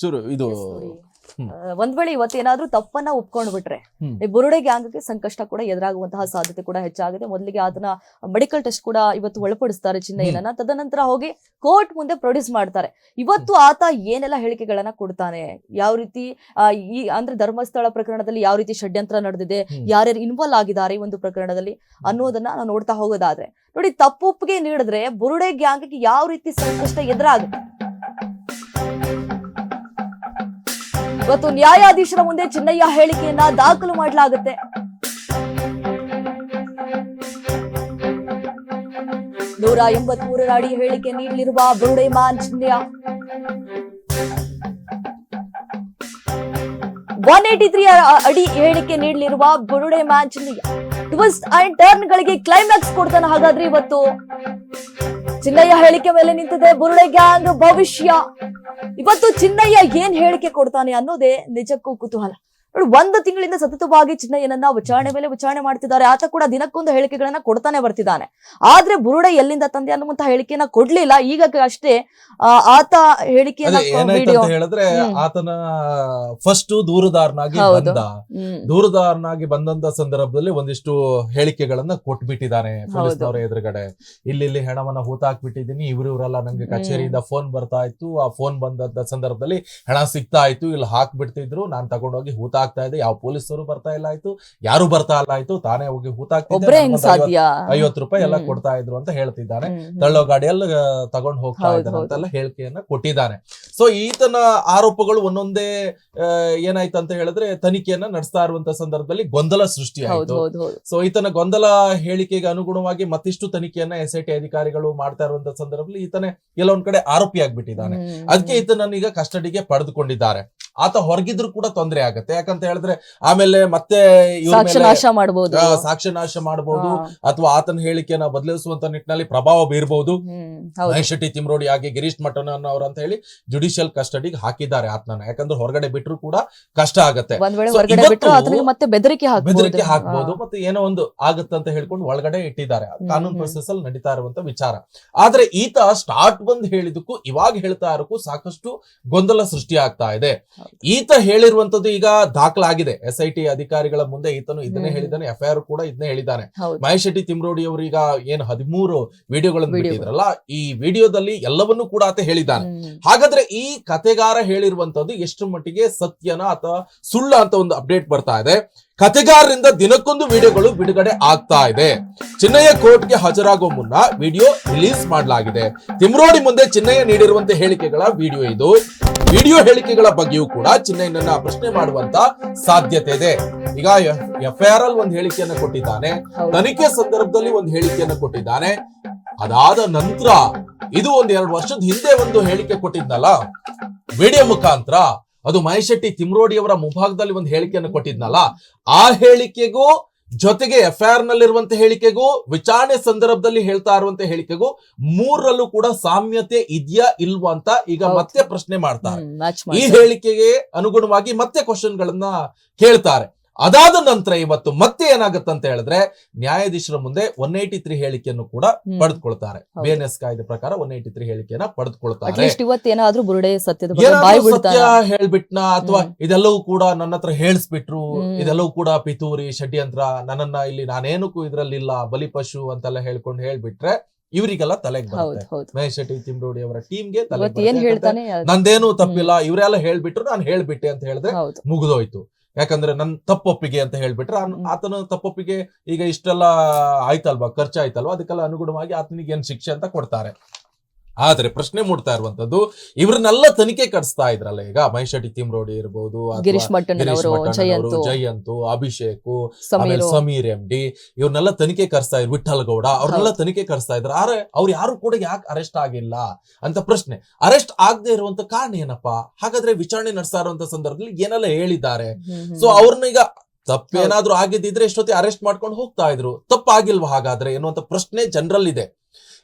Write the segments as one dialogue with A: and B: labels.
A: ಶುರು ಇದು
B: ಒಂದ್ ವೇಳೆ ಇವತ್ತೇನಾದ್ರೂ ತಪ್ಪನ್ನ ಒಪ್ಕೊಂಡ್ ಬಿಟ್ರೆ ಬುರುಡೆ ಗ್ಯಾಂಗ್ಗೆ ಸಂಕಷ್ಟ ಕೂಡ ಎದುರಾಗುವಂತಹ ಸಾಧ್ಯತೆ ಕೂಡ ಹೆಚ್ಚಾಗಿದೆ. ಮೊದಲಿಗೆ ಅದನ್ನ ಮೆಡಿಕಲ್ ಟೆಸ್ಟ್ ಕೂಡ ಇವತ್ತು ಒಳಪಡಿಸ್ತಾರೆ ಚಿನ್ನಯ್ಯನ ತದನಂತರ ಹೋಗಿ ಕೋರ್ಟ್ ಮುಂದೆ ಪ್ರೊಡ್ಯೂಸ್ ಮಾಡ್ತಾರೆ. ಇವತ್ತು ಆತ ಏನೆಲ್ಲ ಹೇಳಿಕೆಗಳನ್ನ ಕೊಡ್ತಾನೆ? ಯಾವ ರೀತಿ ಈ ಅಂದ್ರೆ ಧರ್ಮಸ್ಥಳ ಪ್ರಕರಣದಲ್ಲಿ ಯಾವ ರೀತಿ ಷಡ್ಯಂತ್ರ ನಡೆದಿದೆ. ಯಾರ್ಯಾರು ಇನ್ವಾಲ್ವ್ ಆಗಿದ್ದಾರೆ ಈ ಒಂದು ಪ್ರಕರಣದಲ್ಲಿ? ಅನ್ನೋದನ್ನ ನಾವು ನೋಡ್ತಾ ಹೋಗೋದಾದ್ರೆ ನೋಡಿ ತಪ್ಪೊಪ್ಪಿಗೆ ನೀಡಿದ್ರೆ ಬುರುಡೆ ಗ್ಯಾಂಗ್ಗೆ ಯಾವ ರೀತಿ ಸಂಕಷ್ಟ ಎದುರಾಗುತ್ತೆ ಇವತ್ತು ನ್ಯಾಯಾಧೀಶರ ಮುಂದೆ ಚಿನ್ನಯ್ಯ ಹೇಳಿಕೆಯನ್ನ ದಾಖಲು ಮಾಡಲಾಗುತ್ತೆ. ನೂರ ಎಂಬತ್ಮೂರರ ಅಡಿ ಹೇಳಿಕೆ ನೀಡಲಿರುವ ಬುರುಡೆಮಾನ್ ಚಿನ್ನಯ್ಯ ಒನ್ ಏಟಿ ತ್ರೀ ಅಡಿ ಹೇಳಿಕೆ ನೀಡಲಿರುವ ಬುರುಡೆ man Chinnayya twist and turn ಗಳಿಗೆ ಕ್ಲೈಮ್ಯಾಕ್ಸ್ ಕೊಡ್ತಾನೆ ಹಾಗಾದ್ರೆ ಇವತ್ತು. ಚಿನ್ನಯ್ಯ ಹೇಳಿಕೆ ಮೇಲೆ ನಿಂತಿದೆ, ಬುರುಡೆ ಗ್ಯಾಂಗ್ ಭವಿಷ್ಯ. ಇವತ್ತು ಚಿನ್ನಯ್ಯ ಏನ್ ಹೇಳಿಕೆ ಕೊಡ್ತಾನೆ ಅನ್ನೋದೇ ನಿಜಕ್ಕೂ ಕುತೂಹಲ. ನೋಡಿ ಒಂದು ತಿಂಗಳಿಂದ ಸತತವಾಗಿ ಚಿನ್ನಯ್ಯನನ್ನ ವಿಚಾರಣೆ ಮೇಲೆ ವಿಚಾರಣೆ ಮಾಡ್ತಿದ್ದಾರೆ. ಆತ ಕೂಡ ದಿನಕ್ಕೊಂದು ಹೇಳಿಕೆಗಳನ್ನ ಕೊಡ್ತಾನೆ ಬರ್ತಿದ್ದಾನೆ. ಆದ್ರೆ ಬುರುಡೆ ಎಲ್ಲಿಂದ ತಂದೆ ಅನ್ನುವಂತ ಹೇಳಿಕೆಯನ್ನ ಕೊಡ್ಲಿಲ್ಲ. ಈಗ ಅಷ್ಟೇ ಆತ ಹೇಳಿಕೆಯನ್ನ ವಿಡಿಯೋ
A: ಹೇಳಿದ್ರೆ ಆತನ ಫಸ್ಟ್ ದೂರದಾರನಾಗಿ ಬಂದ. ದೂರದಾರನಾಗಿ ಬಂದಂತ ಸಂದರ್ಭದಲ್ಲಿ ಒಂದಿಷ್ಟು ಹೇಳಿಕೆಗಳನ್ನ ಕೊಟ್ಬಿಟ್ಟಿದ್ದಾನೆ
B: ಪೊಲೀಸ್ನವರ.
A: ಎದುರುಗಡೆ. ಇಲ್ಲಿ ಇಲ್ಲಿ ಹೆಣವನ್ನ ಹೂತಾಕ್ಬಿಟ್ಟಿದ್ದೀನಿ ಇವ್ರು ಇವರೆಲ್ಲ ನಂಗೆ. ಕಚೇರಿಯಿಂದ ಫೋನ್ ಬರ್ತಾ ಇತ್ತು. ಆ ಫೋನ್ ಬಂದಂತ ಸಂದರ್ಭದಲ್ಲಿ ಹೆಣ ಸಿಗ್ತಾ ಇತ್ತು. ಇಲ್ಲಿ ಹಾಕ್ಬಿಡ್ತಿದ್ರು. ನಾನ್ ತಗೊಂಡೋಗಿ ಹೂತಾಕ್ತಾ ಇದೆ. ಯಾವ ಪೊಲೀಸರು ಬರ್ತಾ ಇಲ್ಲ ಆಯ್ತು. ಯಾರು ಬರ್ತಾ ಇಲ್ಲ ಆಯ್ತು. ತಾನೇ ಹೋಗಿ
B: ಹೆಂಗ್
A: ಐವತ್ತು ರೂಪಾಯಿ ಎಲ್ಲ ಕೊಡ್ತಾ ಇದ್ರು ಅಂತ ಹೇಳ್ತಿದ್ದಾನೆ. ತಳ್ಳೋ ಗಾಡಿಯಲ್ಲಿ ತಗೊಂಡು ಹೋಗ್ತಾ
B: ಇದ್ದಾರೆ
A: ಇದ್ದಾನೆ ಅಂತೆಲ್ಲ ಹೇಳಿಕೆಯನ್ನ ಕೊಟ್ಟಿದ್ದಾನೆ ಸೊ ಈತನ ಆರೋಪಗಳು ಒಂದೊಂದೇ ಏನಾಯ್ತು ಅಂತ ಹೇಳಿದ್ರೆ ತನಿಖೆಯನ್ನ ನಡೆಸ್ತಾ ಇರುವಂತ ಸಂದರ್ಭದಲ್ಲಿ ಗೊಂದಲ ಸೃಷ್ಟಿ ಆಯ್ತು ಸೊ ಈತನ ಗೊಂದಲ ಹೇಳಿಕೆಗೆ ಅನುಗುಣವಾಗಿ ಮತ್ತಿಷ್ಟು ತನಿಖೆಯನ್ನ ಎಸ್ ಐ ಟಿ ಅಧಿಕಾರಿಗಳು ಮಾಡ್ತಾ ಇರುವಂತ ಸಂದರ್ಭದಲ್ಲಿ ಈತನೇ ಎಲ್ಲೊಂದ್ ಕಡೆ ಆರೋಪಿ ಆಗ್ಬಿಟ್ಟಿದ್ದಾನೆ ಅದಕ್ಕೆ
B: ಹ್ಮ್.
A: ಈತನನ್ನ ಈಗ ಕಸ್ಟಡಿಗೆ ಪಡೆದುಕೊಂಡಿದ್ದಾರೆ. ಆತ ಹೊರಗಿದ್ರು ಕೂಡ ತೊಂದರೆ ಆಗತ್ತೆ. ಯಾಕಂತ ಹೇಳಿದ್ರೆ ಆಮೇಲೆ ಮತ್ತೆ ಸಾಕ್ಷ್ಯನಾಶ
B: ಸಾಕ್ಷ್ಯ
A: ಮೇಲೆ,
B: ನಾಶ ಮಾಡಬಹುದು
A: ಆ, ಮಾಡಬಹುದು ಅಥವಾ ಆತನ ಹೇಳಿಕೆಯನ್ನ ಬದಲಿಸುವಂತ ನಿಟ್ಟಿನಲ್ಲಿ ಪ್ರಭಾವ ಬೀರಬಹುದು ಮಹೇಶ್ ಶೆಟ್ಟಿ ತಿಮ್ರೋಡಿ ಆಗಿ ಗಿರೀಶ್ ಮಠನ್ ಅವರು ಅಂತ ಹೇಳಿ ಜುಡಿಷಿಯಲ್ ಕಸ್ಟಡಿಗೆ ಹಾಕಿದ್ದಾರೆ ಆತನ ಯಾಕಂದ್ರೆ ಹೊರಗಡೆ ಬಿಟ್ಟರು ಕೂಡ ಕಷ್ಟ ಆಗತ್ತೆ.
B: ಮತ್ತೆ ಬೆದರಿಕೆ
A: ಬೆದರಿಕೆ ಹಾಕ್ಬಹುದು ಮತ್ತೆ ಏನೋ ಒಂದು ಆಗತ್ತಂತ ಹೇಳ್ಕೊಂಡು ಒಳಗಡೆ ಇಟ್ಟಿದ್ದಾರೆ. ಕಾನೂನು. ಪ್ರೊಸೆಸ್ ಅಲ್ಲಿ ನಡೀತಾ ಇರುವಂತ ವಿಚಾರ. ಆದ್ರೆ ಈತ ಸ್ಟಾರ್ಟ್ ಬಂದ್ ಹೇಳಿದಕ್ಕೂ ಇವಾಗ ಹೇಳ್ತಾ ಇರೋಕ್ಕೂ ಸಾಕಷ್ಟು ಗೊಂದಲ ಸೃಷ್ಟಿ ಆಗ್ತಾ ಇದೆ. ಈತ ಹೇಳಿರುವಂತದ್ದು ಈಗ ದಾಖಲಾಗಿದೆ. ಎಸ್ ಐ ಟಿ ಅಧಿಕಾರಿಗಳ ಮುಂದೆ ಈತನು ಇದನ್ನೇ. ಹೇಳಿದ್ದಾನೆ. ಎಫ್ ಐ ಆರ್ ಕೂಡ ಇದನ್ನೇ ಹೇಳಿದ್ದಾನೆ. ಮಹೇಶ್ ಶೆಟ್ಟಿ ತಿಮ್ರೋಡಿ ಅವರು ಈಗ ಏನ್ ಹದಿಮೂರು ವಿಡಿಯೋಗಳನ್ನು
B: ವಿಡಿಯೋಗಳು.
A: ಬಿಟ್ಟಿದ್ರಲ್ಲ ಈ ವಿಡಿಯೋದಲ್ಲಿ ಎಲ್ಲವನ್ನೂ ಕೂಡ ಆತ ಹೇಳಿದ್ದಾನೆ. ಹಾಗಾದ್ರೆ ಈ ಕತೆಗಾರ ಹೇಳಿರುವಂತದ್ದು ಎಷ್ಟು ಮಟ್ಟಿಗೆ ಸತ್ಯನ ಅಥವಾ ಸುಳ್ಳ ಅಂತ ಒಂದು ಅಪ್ಡೇಟ್ ಬರ್ತಾ ಇದೆ. ಕತೆಗಾರರಿಂದ ದಿನಕ್ಕೊಂದು ವಿಡಿಯೋಗಳು ಬಿಡುಗಡೆ ಆಗ್ತಾ ಇದೆ. ಚಿನ್ನಯ್ಯ ಕೋರ್ಟ್ಗೆ ಹಾಜರಾಗುವ ಮುನ್ನ ವಿಡಿಯೋ ರಿಲೀಸ್ ಮಾಡಲಾಗಿದೆ. ತಿಮ್ರೋಡಿ ಮುಂದೆ ಚಿನ್ನಯ್ಯ ನೀಡಿರುವಂತಹ ಹೇಳಿಕೆಗಳ ವಿಡಿಯೋ ಇದು. ವಿಡಿಯೋ ಹೇಳಿಕೆಗಳ ಬಗ್ಗೆಯೂ ಕೂಡ ಚಿನ್ನಯ್ಯನನ್ನ ಪ್ರಶ್ನೆ ಮಾಡುವಂತ ಸಾಧ್ಯತೆ ಇದೆ. ಈಗ ಎಫ್ ಐ ಆರ್ ಅಲ್ಲಿ ಒಂದು ಹೇಳಿಕೆಯನ್ನ ಕೊಟ್ಟಿದ್ದಾನೆ. ತನಿಖೆ ಸಂದರ್ಭದಲ್ಲಿ ಒಂದು ಹೇಳಿಕೆಯನ್ನ ಕೊಟ್ಟಿದ್ದಾನೆ. ಅದಾದ ನಂತರ ಇದು ಒಂದ್ ಎರಡು ವರ್ಷದ ಹಿಂದೆ ಒಂದು ಹೇಳಿಕೆ ಕೊಟ್ಟಿದ್ನಲ್ಲ? ವಿಡಿಯೋ ಮುಖಾಂತರ ಅದು ಮಹೇಶ್ ಶೆಟ್ಟಿ ತಿಮ್ರೋಡಿಯವರ ಮುಂಭಾಗದಲ್ಲಿ ಒಂದು ಹೇಳಿಕೆಯನ್ನು ಕೊಟ್ಟಿದ್ನಲ್ಲ ಆ ಹೇಳಿಕೆಗೂ ಜೊತೆಗೆ ಎಫ್ ಐ ಆರ್ ನಲ್ಲಿರುವಂತ ಹೇಳಿಕೆಗೂ ವಿಚಾರಣೆ ಸಂದರ್ಭದಲ್ಲಿ ಹೇಳ್ತಾ ಇರುವಂತ ಹೇಳಿಕೆಗೂ ಮೂರರಲ್ಲೂ ಕೂಡ ಸಾಮ್ಯತೆ ಇದೆಯಾ ಇಲ್ವಾ ಅಂತ ಈಗ ಮತ್ತೆ ಪ್ರಶ್ನೆ ಮಾಡ್ತಾರೆ. ಈ ಹೇಳಿಕೆಗೆ ಅನುಗುಣವಾಗಿ ಮತ್ತೆ ಕ್ವಶನ್ ಗಳನ್ನ ಕೇಳ್ತಾರೆ. ಅದಾದ ನಂತರ ಇವತ್ತು ಮತ್ತೆ ಏನಾಗುತ್ತೆ ಅಂತ ಹೇಳಿದ್ರೆ ನ್ಯಾಯಾಧೀಶರ ಮುಂದೆ ಒನ್ ಏಟಿ ತ್ರೀ ಹೇಳಿಕೆಯನ್ನು ಕೂಡ. ಪಡೆದುಕೊಳ್ತಾರೆ.
B: ಹೌದು.
A: ಬಿ ಎನ್ ಎಸ್ ಕಾಯ್ದೆ ಪ್ರಕಾರ ಒನ್ ಏಟಿ ತ್ರೀ ಹೇಳಿಕೆಯನ್ನ ಪಡೆದುಕೊಳ್ತಾರೆ. ಸತ್ಯ ಹೇಳ್ಬಿಟ್ನ ಅಥವಾ ಇದೆಲ್ಲವೂ ಕೂಡ ನನ್ನ ಹತ್ರ ಹೇಳಿಸ್ಬಿಟ್ರು ಇದೆಲ್ಲವೂ ಕೂಡ ಪಿತೂರಿ ಷಡ್ಯಂತ್ರ ನನ್ನನ್ನ ಇಲ್ಲಿ ನಾನೇನಕ್ಕೂ ಇದ್ರಲ್ಲಿಲ್ಲ ಬಲಿಪಶು ಅಂತೆಲ್ಲ ಹೇಳ್ಕೊಂಡು ಹೇಳ್ಬಿಟ್ರೆ ಇವರಿಗೆಲ್ಲ ತಲೆಗೆ ಬರುತ್ತೆ. ಮಹೇಶ್ ಶೆಟ್ಟಿ ತಿಮ್ಡೋಡಿ ಅವರ ಟೀಮ್ಗೆ
B: ತಲೆ ಏನ್ ಹೇಳ್ತಾನೆ ಅದು-
A: ನಂದೇನು ತಪ್ಪಿಲ್ಲ ಇವರೆಲ್ಲ ಹೇಳ್ಬಿಟ್ರು ನಾನು ಹೇಳ್ಬಿಟ್ಟೆ ಅಂತ ಹೇಳಿದ್ರೆ ಮುಗಿದೋಯ್ತು. ಯಾಕಂದ್ರೆ ನನ್ನ ತಪ್ಪೊಪ್ಪಿಗೆ ಅಂತ ಹೇಳ್ಬಿಟ್ರೆ. ಆತನ ತಪ್ಪೊಪ್ಪಿಗೆ ಈಗ ಇಷ್ಟೆಲ್ಲ ಆಯ್ತಲ್ವಾ ಖರ್ಚಾಯ್ತಲ್ವಾ ಅದಕ್ಕೆಲ್ಲ ಅನುಗುಣವಾಗಿ ಆತನಿಗೆ ಏನ್ ಶಿಕ್ಷೆ ಅಂತ ಕೊಡ್ತಾರೆ ಆದ್ರೆ ಪ್ರಶ್ನೆ ಮೂಡ್ತಾ ಇರುವಂತದ್ದು ಇವ್ರನ್ನೆಲ್ಲ ತನಿಖೆ ಕಟ್ಸ್ತಾ ಇದ್ರಲ್ಲ ಈಗ? ಮಹೇಶ್ ಶೆಟ್ಟಿ ತಿಮ್ರೋಡಿ ಇರ್ಬೋದು
B: ಗಿರೀಶ್
A: ಮಟ್ಟಣ್ಣನವರು,
B: ಜಯಂತು
A: ಅಭಿಷೇಕ್ ಆಮೇಲೆ
B: ಸಮೀರು
A: ಎಂ ಡಿ ಇವ್ರನ್ನೆಲ್ಲ ತನಿಖೆ ಕರ್ಸ್ತಾ ಇದ್ರು ವಿಠಲ್ ಗೌಡ. ಅವ್ರನ್ನೆಲ್ಲ ತನಿಖೆ ಕಟ್ಸ್ತಾ ಇದ್ರು. ಆದ್ರೆ ಅವ್ರು ಯಾರು ಕೂಡ ಯಾಕೆ ಅರೆಸ್ಟ್ ಆಗಿಲ್ಲ ಅಂತ ಪ್ರಶ್ನೆ. ಅರೆಸ್ಟ್ ಆಗದೆ ಇರುವಂತ ಕಾರಣ ಏನಪ್ಪಾ? ಹಾಗಾದ್ರೆ ವಿಚಾರಣೆ ನಡೆಸ್ತಾ ಇರುವಂತ ಸಂದರ್ಭದಲ್ಲಿ ಏನೆಲ್ಲ ಹೇಳಿದ್ದಾರೆ? ಸೊ. ಅವ್ರನ್ನ ಈಗ ತಪ್ಪೇನಾದ್ರೂ ಆಗಿದ್ದಿದ್ರೆ ಎಷ್ಟೊತ್ತಿ ಅರೆಸ್ಟ್ ಮಾಡ್ಕೊಂಡು ಹೋಗ್ತಾ ಇದ್ರು. ತಪ್ಪಾಗಿಲ್ವಾ ಹಾಗಾದ್ರೆ ಎನ್ನುವಂತ ಪ್ರಶ್ನೆ ಜನರಲ್ ಇದೆ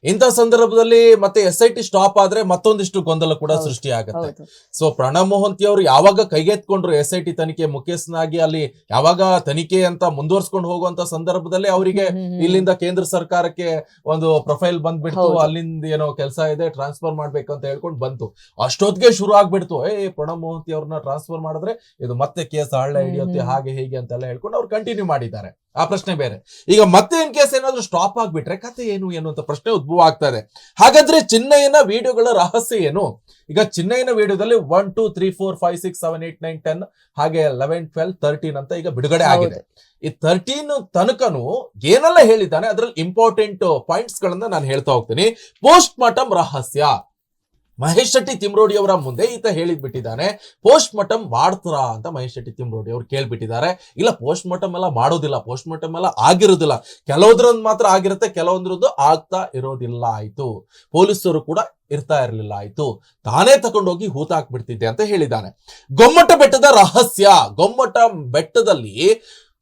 A: ಇಂಥ ಸಂದರ್ಭದಲ್ಲಿ ಮತ್ತೆ ಎಸ್ ಐ ಟಿ ಸ್ಟಾಪ್ ಆದ್ರೆ ಮತ್ತೊಂದಿಷ್ಟು ಗೊಂದಲ ಕೂಡ. ಸೃಷ್ಟಿ ಆಗುತ್ತೆ ಸೊ ಪ್ರಣಬ್ ಮೋಹಂತಿ ಅವರು ಯಾವಾಗ ಕೈಗೆತ್ಕೊಂಡ್ರು ಎಸ್ ಐ ಟಿ ತನಿಖೆ ಮುಖ್ಯಸ್ಥನಾಗಿ ಅಲ್ಲಿ ಯಾವಾಗ ತನಿಖೆ ಅಂತ ಮುಂದುವರ್ಸ್ಕೊಂಡು ಹೋಗುವಂತ ಸಂದರ್ಭದಲ್ಲಿ ಅವರಿಗೆ. ಇಲ್ಲಿಂದ ಕೇಂದ್ರ ಸರ್ಕಾರಕ್ಕೆ ಒಂದು ಪ್ರೊಫೈಲ್ ಬಂದ್ಬಿಡ್ತು. ಅಲ್ಲಿಂದ ಏನೋ ಕೆಲಸ ಇದೆ ಟ್ರಾನ್ಸ್ಫರ್ ಮಾಡ್ಬೇಕು ಅಂತ ಹೇಳ್ಕೊಂಡು ಬಂತು ಅಷ್ಟೊತ್ತಿಗೆ ಶುರು ಆಗ್ಬಿಡ್ತು ಏ ಪ್ರಣಬ್ ಮೋಹಂತಿ ಅವ್ರನ್ನ ಟ್ರಾನ್ಸ್ಫರ್ ಮಾಡಿದ್ರೆ ಇದು ಮತ್ತೆ ಕೇಸ್ ಹಳ್ಳ ಹಿಡಿಯುತ್ತೆ ಹಾಗೆ ಹೀಗೆ ಅಂತೆಲ್ಲ ಹೇಳ್ಕೊಂಡು ಅವ್ರು ಕಂಟಿನ್ಯೂ ಮಾಡಿದ್ದಾರೆ ಆ ಪ್ರಶ್ನೆ ಬೇರೆ. ಈಗ ಮತ್ತೆ ಇನ್ ಕೇಸ್ ಏನಾದ್ರೂ ಸ್ಟಾಪ್ ಆಗ್ಬಿಟ್ರೆ ಕತೆ ಏನು ಅಂತ ಪ್ರಶ್ನೆ ಉದ್ಭವ ಆಗ್ತಾ ಇದೆ. ಹಾಗಾದ್ರೆ ಚಿನ್ನಯ್ಯನ ವಿಡಿಯೋಗಳ ರಹಸ್ಯ ಏನು? ಈಗ ಚಿನ್ನಯ್ಯನ ವಿಡಿಯೋದಲ್ಲಿ one two three four five six seven eight nine ten ಹಾಗೆ ಲೆವೆನ್ ಟ್ವೆಲ್ ತರ್ಟೀನ್ ಅಂತ ಈಗ ಬಿಡುಗಡೆ ಆಗಿದೆ. ಈ ತರ್ಟೀನ್ ತನಕನು ಏನೆಲ್ಲ ಹೇಳಿದ್ದಾನೆ ಅದ್ರಲ್ಲಿ ಇಂಪಾರ್ಟೆಂಟ್ ಪಾಯಿಂಟ್ಸ್ ಗಳನ್ನ ನಾನು ಹೇಳ್ತಾ ಹೋಗ್ತೀನಿ. ಪೋಸ್ಟ್ ಮಾರ್ಟಮ್ ರಹಸ್ಯ. ಮಹೇಶ್ ಶೆಟ್ಟಿ ತಿಮ್ರೋಡಿ ಅವರ ಮುಂದೆ ಈತ ಹೇಳಿದ್ ಬಿಟ್ಟಿದ್ದಾನೆ ಪೋಸ್ಟ್ ಮಾರ್ಟಮ್ ಮಾಡ್ತಾರಾ ಅಂತ ಮಹೇಶ್ ಶೆಟ್ಟಿ ತಿಮ್ರೋಡಿ ಅವ್ರು ಕೇಳ್ಬಿಟ್ಟಿದ್ದಾರೆ. ಇಲ್ಲ ಪೋಸ್ಟ್ ಮಾರ್ಟಮ್ ಎಲ್ಲ ಮಾಡೋದಿಲ್ಲ ಪೋಸ್ಟ್ ಮಾರ್ಟಮ್ ಎಲ್ಲ ಆಗಿರೋದಿಲ್ಲ. ಕೆಲವೊಂದ್ರದ್ದು ಮಾತ್ರ ಆಗಿರುತ್ತೆ, ಕೆಲವೊಂದ್ರದ್ದು ಆಗ್ತಾ ಇರೋದಿಲ್ಲ, ಆಯ್ತು. ಪೊಲೀಸರು ಕೂಡ ಇರ್ತಾ ಇರಲಿಲ್ಲ, ಆಯ್ತು. ತಾನೇ ತಗೊಂಡೋಗಿ ಹೂತಾಕ್ಬಿಡ್ತಿದ್ದೆ ಅಂತ ಹೇಳಿದ್ದಾನೆ. ಗೊಮ್ಮಟ ಬೆಟ್ಟದ ರಹಸ್ಯ. ಗೊಮ್ಮಟ ಬೆಟ್ಟದಲ್ಲಿ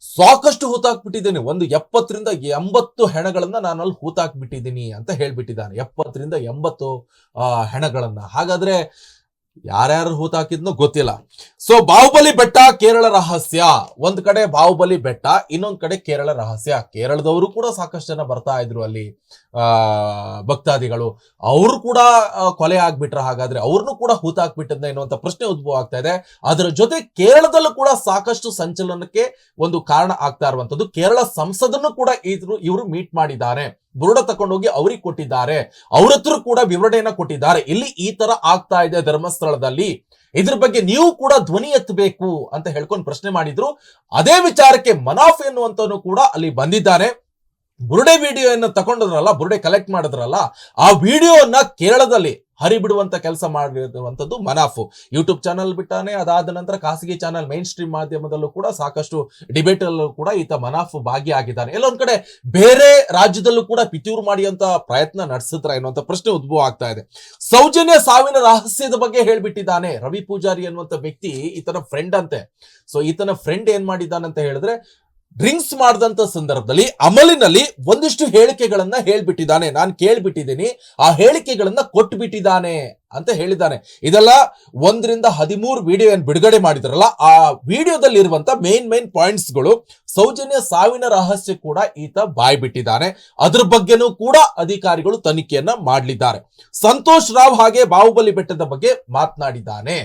A: ಸಾಕಷ್ಟು ಹೂತಾಕ್ಬಿಟ್ಟಿದ್ದೀನಿ. ಒಂದು ಎಪ್ಪತ್ತರಿಂದ ಎಂಬತ್ತು ಹೆಣಗಳನ್ನ ನಾನು ಅಲ್ಲಿ ಹೂತಾಕ್ಬಿಟ್ಟಿದ್ದೀನಿ ಅಂತ ಹೇಳ್ಬಿಟ್ಟಿದ್ದಾನೆ. ಎಪ್ಪತ್ತರಿಂದ ಎಂಬತ್ತು ಆ, ಹೆಣಗಳನ್ನ. ಹಾಗಾದ್ರೆ ಯಾರ್ಯಾರು ಹೂತಾಕಿದ್ನೋ ಗೊತ್ತಿಲ್ಲ. ಸೊ ಬಾಹುಬಲಿ ಬೆಟ್ಟ ಕೇರಳ ರಹಸ್ಯ. ಒಂದ್ ಕಡೆ ಬಾಹುಬಲಿ ಬೆಟ್ಟ, ಇನ್ನೊಂದ್ ಕಡೆ ಕೇರಳ ರಹಸ್ಯ. ಕೇರಳದವರು ಕೂಡ ಸಾಕಷ್ಟು ಜನ ಬರ್ತಾ ಇದ್ರು ಅಲ್ಲಿ, ಆ, ಭಕ್ತಾದಿಗಳು. ಅವರು ಕೂಡ ಕೊಲೆ ಆಗ್ಬಿಟ್ರ ಹಾಗಾದ್ರೆ ಅವ್ರನ್ನು ಕೂಡ ಹೂತಾಕ್ಬಿಟ್ಟದ್ನ ಎನ್ನುವಂತ ಪ್ರಶ್ನೆ ಉದ್ಭವ ಆಗ್ತಾ ಇದೆ. ಅದರ ಜೊತೆ ಕೇರಳದಲ್ಲೂ ಕೂಡ ಸಾಕಷ್ಟು ಸಂಚಲನಕ್ಕೆ ಒಂದು ಕಾರಣ ಆಗ್ತಾ ಇರುವಂತದ್ದು ಕೇರಳ ಸಂಸದನ್ನು ಕೂಡ ಇದ್ರು, ಇವರು ಮೀಟ್ ಮಾಡಿದ್ದಾರೆ. ಬುರುಡ ತಕೊಂಡೋಗಿ ಅವ್ರಿಗೆ ಕೊಟ್ಟಿದ್ದಾರೆ. ಅವ್ರ ಹತ್ರ ಕೂಡ ವಿವರಣೆಯನ್ನ ಕೊಟ್ಟಿದ್ದಾರೆ. ಇಲ್ಲಿ ಈ ತರ ಆಗ್ತಾ ಇದೆ ಧರ್ಮಸ್ಥಳದಲ್ಲಿ. ಇದ್ರ ಬಗ್ಗೆ ನೀವು ಕೂಡ ಧ್ವನಿ ಎತ್ತಬೇಕು ಅಂತ ಹೇಳ್ಕೊಂಡು ಪ್ರಶ್ನೆ ಮಾಡಿದ್ರು. ಅದೇ ವಿಚಾರಕ್ಕೆ ಮನಾಫ್ ಎನ್ನುವಂತನು ಕೂಡ ಅಲ್ಲಿ ಬಂದಿದ್ದಾನೆ ಬುರುಡೆ ವಿಡಿಯೋಯನ್ನು ತಗೊಂಡಿದ್ರಲ್ಲ, ಬುರುಡೆ ಕಲೆಕ್ಟ್ ಮಾಡಿದ್ರಲ್ಲ, ಆ ವಿಡಿಯೋನ ಕೇರಳದಲ್ಲಿ ಹರಿಬಿಡುವಂತ ಕೆಲಸ ಮಾಡಿರುವಂಥದ್ದು ಮನಾಫು. ಯೂಟ್ಯೂಬ್ ಚಾನಲ್ ಬಿಟ್ಟಾನೆ, ಅದಾದ ನಂತರ ಖಾಸಗಿ ಚಾನಲ್ ಮೈನ್ ಸ್ಟ್ರೀಮ್ ಮಾಧ್ಯಮದಲ್ಲೂ ಕೂಡ ಸಾಕಷ್ಟು ಡಿಬೇಟ್ ಅಲ್ಲೂ ಕೂಡ ಈತ ಮನಾಫ್ ಭಾಗಿಯಾಗಿದ್ದಾನೆ. ಎಲ್ಲೊಂದ್ ಕಡೆ ಬೇರೆ ರಾಜ್ಯದಲ್ಲೂ ಕೂಡ ಪಿತೂರು ಮಾಡಿಯಂತ ಪ್ರಯತ್ನ ನಡೆಸಿದ್ರ ಎನ್ನುವಂತ ಪ್ರಶ್ನೆ ಉದ್ಭವ ಆಗ್ತಾ ಇದೆ. ಸೌಜನ್ಯ ಸಾವಿನ ರಹಸ್ಯದ ಬಗ್ಗೆ ಹೇಳ್ಬಿಟ್ಟಿದ್ದಾನೆ ರವಿ ಪೂಜಾರಿ ಅನ್ನುವಂತ ವ್ಯಕ್ತಿ ಈತನ ಫ್ರೆಂಡ್ ಅಂತೆ. ಸೊ ಈತನ ಫ್ರೆಂಡ್ ಏನ್ ಮಾಡಿದ್ದಾನಂತ ಹೇಳಿದ್ರೆ ಡ್ರಿಂಕ್ಸ್ ಮಾಡಿದಂತ ಸಂದರ್ಭದಲ್ಲಿ ಅಮಲಿನಲ್ಲಿ ಒಂದಿಷ್ಟು ಹೇಳಿಕೆಗಳನ್ನ ಹೇಳ್ಬಿಟ್ಟಿದ್ದಾನೆ. ನಾನು ಕೇಳ್ಬಿಟ್ಟಿದ್ದೀನಿ. ಆ ಹೇಳಿಕೆಗಳನ್ನ ಕೊಟ್ಬಿಟ್ಟಿದ್ದಾನೆ ಅಂತ ಹೇಳಿದ್ದಾನೆ. ಇದೆಲ್ಲ ಒಂದರಿಂದ ಹದಿಮೂರು ವಿಡಿಯೋ ಏನ್ ಬಿಡುಗಡೆ ಮಾಡಿದ್ರಲ್ಲ, ಆ ವಿಡಿಯೋದಲ್ಲಿ ಇರುವಂತ ಮೇನ್ ಮೇನ್ ಪಾಯಿಂಟ್ಸ್ಗಳು ಸೌಜನ್ಯ ಸಾವಿನ ರಹಸ್ಯ ಕೂಡ ಈತ ಬಾಯ್ ಬಿಟ್ಟಿದ್ದಾನೆ ಅದ್ರ ಬಗ್ಗೆನೂ ಕೂಡ ಅಧಿಕಾರಿಗಳು ತನಿಖೆಯನ್ನ ಮಾಡಲಿದ್ದಾರೆ. ಸಂತೋಷ್ ರಾವ್ ಹಾಗೆ ಬಾಹುಬಲಿ ಬೆಟ್ಟದ ಬಗ್ಗೆ ಮಾತನಾಡಿದ್ದಾನೆ.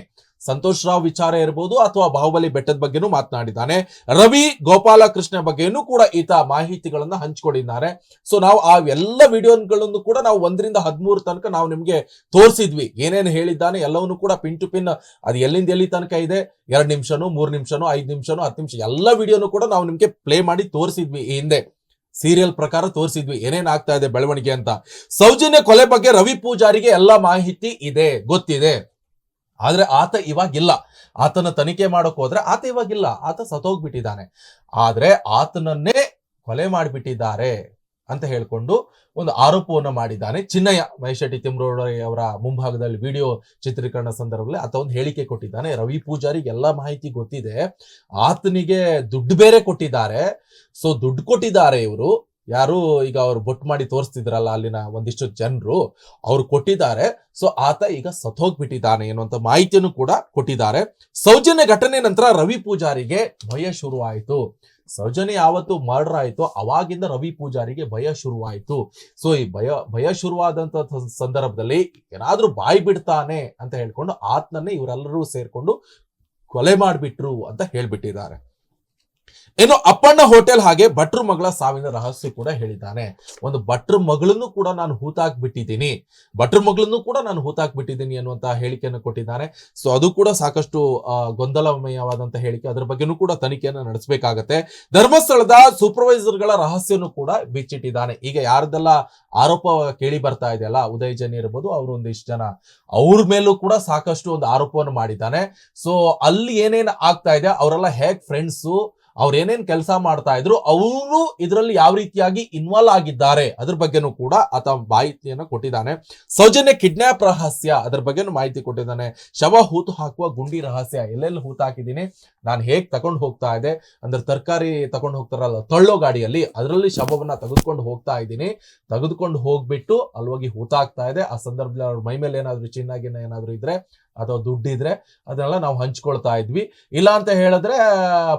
A: ಸಂತೋಷ್ ರಾವ್ ವಿಚಾರ ಇರಬಹುದು ಅಥವಾ ಬಾಹುಬಲಿ ಬೆಟ್ಟದ ಬಗ್ಗೆನೂ ಮಾತನಾಡಿದ್ದಾನೆ. ರವಿ ಗೋಪಾಲಕೃಷ್ಣ ಬಗ್ಗೆನೂ ಕೂಡ ಈತ ಮಾಹಿತಿಗಳನ್ನ ಹಂಚಿಕೊಂಡಿದ್ದಾರೆ. ಸೊ ನಾವು ಆ ಎಲ್ಲ ವಿಡಿಯೋಗಳನ್ನು ಕೂಡ ನಾವು ಒಂದರಿಂದ ಹದಿಮೂರು ತನಕ ನಾವು ನಿಮಗೆ ತೋರಿಸಿದ್ವಿ. ಏನೇನು ಹೇಳಿದ್ದಾನೆ ಎಲ್ಲವನ್ನು ಕೂಡ ಪಿನ್ ಟು ಪಿನ್ ಅದು ಎಲ್ಲಿಂದ ಎಲ್ಲಿ ತನಕ ಇದೆ, ಎರಡು ನಿಮಿಷನೂ, ಮೂರು ನಿಮಿಷನೂ, ಐದು ನಿಮಿಷನೂ, ಹತ್ತು ನಿಮಿಷ ಎಲ್ಲ ವಿಡಿಯೋನು ಕೂಡ ನಾವು ನಿಮಗೆ ಪ್ಲೇ ಮಾಡಿ ತೋರಿಸಿದ್ವಿ ಈ ಹಿಂದೆ. ಸೀರಿಯಲ್ ಪ್ರಕಾರ ತೋರಿಸಿದ್ವಿ. ಏನೇನ್ ಆಗ್ತಾ ಇದೆ ಬೆಳವಣಿಗೆ ಅಂತ. ಸೌಜನ್ಯ ಕೊಲೆ ಬಗ್ಗೆ ರವಿ ಪೂಜಾರಿಗೆ ಎಲ್ಲ ಮಾಹಿತಿ ಇದೆ, ಗೊತ್ತಿದೆ. ಆದ್ರೆ ಆತ ಇವಾಗಿಲ್ಲ. ಆತನ ತನಿಖೆ ಮಾಡೋಕೆ ಹೋದ್ರೆ ಆತ ಇವಾಗಿಲ್ಲ. ಆತ ಸತೋಗ್ಬಿಟ್ಟಿದ್ದಾನೆ ಆದ್ರೆ ಆತನನ್ನೇ ಕೊಲೆ ಮಾಡಿಬಿಟ್ಟಿದ್ದಾರೆ ಅಂತ ಹೇಳ್ಕೊಂಡು ಒಂದು ಆರೋಪವನ್ನು ಮಾಡಿದ್ದಾನೆ ಚಿನ್ನಯ್ಯ. ಮಹೇಶೆಟ್ಟಿ ಶೆಟ್ಟಿ ಅವರ ಮುಂಭಾಗದಲ್ಲಿ ವಿಡಿಯೋ ಚಿತ್ರೀಕರಣ ಸಂದರ್ಭದಲ್ಲಿ ಆತ ಒಂದು ಹೇಳಿಕೆ ಕೊಟ್ಟಿದ್ದಾನೆ. ರವಿ ಪೂಜಾರಿಗೆ ಎಲ್ಲ ಮಾಹಿತಿ ಗೊತ್ತಿದೆ. ಆತನಿಗೆ ದುಡ್ಡು ಬೇರೆ ಕೊಟ್ಟಿದ್ದಾರೆ. ಸೊ ದುಡ್ಡು ಕೊಟ್ಟಿದ್ದಾರೆ ಇವರು. ಯಾರು ಈಗ ಅವ್ರು ಬೊಟ್ ಮಾಡಿ ತೋರಿಸ್ತಿದ್ರಲ್ಲ ಅಲ್ಲಿನ ಒಂದಿಷ್ಟು ಜನರು, ಅವ್ರು ಕೊಟ್ಟಿದ್ದಾರೆ. ಸೊ ಆತ ಈಗ ಸತ್ತೋಗ್ಬಿಟ್ಟಿದ್ದಾನೆ ಎನ್ನುವಂತ ಮಾಹಿತಿಯನ್ನು ಕೂಡ ಕೊಟ್ಟಿದ್ದಾರೆ. ಸೌಜನ್ಯ ಘಟನೆ ನಂತರ ರವಿ ಪೂಜಾರಿಗೆ ಭಯ ಶುರುವಾಯಿತು. ಸೌಜನ್ಯ ಯಾವತ್ತು ಮರ್ಡರ್ ಆಯಿತು. ಅವಾಗಿಂದ ರವಿ ಪೂಜಾರಿಗೆ ಭಯ ಶುರುವಾಯಿತು. ಸೊ ಈ ಭಯ ಭಯ ಶುರುವಾದಂತ ಸಂದರ್ಭದಲ್ಲಿ ಏನಾದ್ರೂ ಬಾಯಿ ಬಿಡ್ತಾನೆ ಅಂತ ಹೇಳ್ಕೊಂಡು ಆತನನ್ನೇ ಇವರೆಲ್ಲರೂ ಸೇರ್ಕೊಂಡು ಕೊಲೆ ಮಾಡಿಬಿಟ್ರು ಅಂತ ಹೇಳ್ಬಿಟ್ಟಿದ್ದಾರೆ. ಇನ್ನು ಅಪ್ಪಣ್ಣ ಹೋಟೆಲ್ ಹಾಗೆ ಭಟ್ರು ಮಗಳ ಸಾವಿನ ರಹಸ್ಯ ಕೂಡ ಹೇಳಿದ್ದಾನೆ. ಒಂದು ಭಟ್ರು ಮಗಳನ್ನು ಕೂಡ ನಾನು ಹೂತಾಕ್ಬಿಟ್ಟಿದ್ದೀನಿ. ಭಟ್ರು ಮಗಳನ್ನು ಕೂಡ ನಾನು ಹೂತಾಕ್ಬಿಟ್ಟಿದ್ದೀನಿ ಅನ್ನುವಂತ ಹೇಳಿಕೆಯನ್ನು ಕೊಟ್ಟಿದ್ದಾನೆ. ಸೊ ಅದು ಕೂಡ ಸಾಕಷ್ಟು ಗೊಂದಲಮಯವಾದಂತಹ ಗೊಂದಲಮಯವಾದಂತ ಹೇಳಿಕೆ. ಅದರ ಬಗ್ಗೆನೂ ಕೂಡ ತನಿಖೆಯನ್ನು ನಡೆಸಬೇಕಾಗತ್ತೆ. ಧರ್ಮಸ್ಥಳದ ಸೂಪರ್ವೈಸರ್ಗಳ ರಹಸ್ಯನೂ ಕೂಡ ಬಿಚ್ಚಿಟ್ಟಿದ್ದಾನೆ. ಈಗ ಯಾರ್ದೆಲ್ಲ ಆರೋಪ ಕೇಳಿ ಬರ್ತಾ ಇದೆಯಲ್ಲ ಉದಯ್ ಜನ್ ಇರ್ಬೋದು, ಅವರು ಒಂದಿಷ್ಟು ಜನ. ಅವ್ರ ಮೇಲೂ ಕೂಡ ಸಾಕಷ್ಟು ಒಂದು ಆರೋಪವನ್ನು ಮಾಡಿದ್ದಾನೆ. ಸೊ ಅಲ್ಲಿ ಏನೇನು ಆಗ್ತಾ ಇದೆ, ಅವರೆಲ್ಲ ಹೇಗ್ ಫ್ರೆಂಡ್ಸು ಅವ್ರು ಏನೇನ್ ಕೆಲಸ ಮಾಡ್ತಾ ಇದ್ರು, ಅವರು ಇದರಲ್ಲಿ ಯಾವ ರೀತಿಯಾಗಿ ಇನ್ವಾಲ್ವ್ ಆಗಿದ್ದಾರೆ ಅದ್ರ ಬಗ್ಗೆನೂ ಕೂಡ ಆತ ಮಾಹಿತಿಯನ್ನು ಕೊಟ್ಟಿದ್ದಾನೆ. ಸೌಜನ್ಯ ಕಿಡ್ನಾಪ್ ರಹಸ್ಯ ಅದ್ರ ಬಗ್ಗೆನೂ ಮಾಹಿತಿ ಕೊಟ್ಟಿದ್ದಾನೆ. ಶವ ಹೂತು ಹಾಕುವ ಗುಂಡಿ ರಹಸ್ಯ, ಎಲ್ಲೆಲ್ಲಿ ಹೂತು ಹಾಕಿದ್ದೀನಿ? ನಾನು ಹೇಗ್ ತಗೊಂಡು ಹೋಗ್ತಾ ಇದೆ ಅಂದ್ರೆ ತರಕಾರಿ ತಗೊಂಡು ಹೋಗ್ತಾರಲ್ಲ, ತಳ್ಳೋ ಗಾಡಿಯಲ್ಲಿ, ಅದರಲ್ಲಿ ಶವವನ್ನ ತೆಗೆದುಕೊಂಡು ಹೋಗ್ತಾ ಇದ್ದೀನಿ. ತೆಗೆದುಕೊಂಡು ಹೋಗ್ಬಿಟ್ಟು ಅಲ್ಲಿ ಹೋಗಿ ಹೂತಾಗ್ತಾ ಇದೆ. ಆ ಸಂದರ್ಭದಲ್ಲಿ ಅವ್ರ ಮೈ ಮೇಲೆ ಏನಾದ್ರು ಚಿನ್ನಾಗಿನ ಏನಾದ್ರು ಇದ್ರೆ ಅಥವಾ ದುಡ್ಡಿದ್ರೆ ಅದನ್ನೆಲ್ಲ ನಾವು ಹಂಚ್ಕೊಳ್ತಾ ಇದ್ವಿ. ಇಲ್ಲ ಅಂತ ಹೇಳಿದ್ರೆ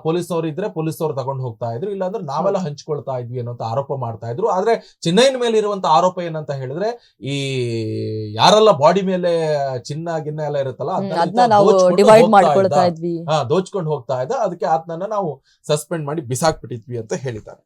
A: ಪೊಲೀಸವ್ರು ಇದ್ರೆ ಪೊಲೀಸವ್ರು ತಗೊಂಡು ಹೋಗ್ತಾ ಇದ್ರು. ಇಲ್ಲಾಂದ್ರೆ ನಾವೆಲ್ಲ ಹಂಚ್ಕೊಳ್ತಾ ಇದ್ವಿ ಅನ್ನೋಂತ ಆರೋಪ ಮಾಡ್ತಾ ಇದ್ರು. ಆದ್ರೆ ಚಿನ್ನೈನ ಮೇಲೆ ಇರುವಂತ ಆರೋಪ ಏನಂತ ಹೇಳಿದ್ರೆ ಈ ಯಾರೆಲ್ಲ ಬಾಡಿ ಮೇಲೆ ಚಿನ್ನ ಗಿನ್ನ ಎಲ್ಲ ಇರುತ್ತಲ್ಲ
B: ಅದನ್ನ
A: ದೋಚ್ಕೊಂಡು ಹೋಗ್ತಾ ಇದ್ದ. ಅದಕ್ಕೆ ಆತನನ್ನ ನಾವು ಸಸ್ಪೆಂಡ್ ಮಾಡಿ ಬಿಸಾಕ್ಬಿಟ್ಟಿದ್ವಿ ಅಂತ ಹೇಳಿದ್ದಾರೆ.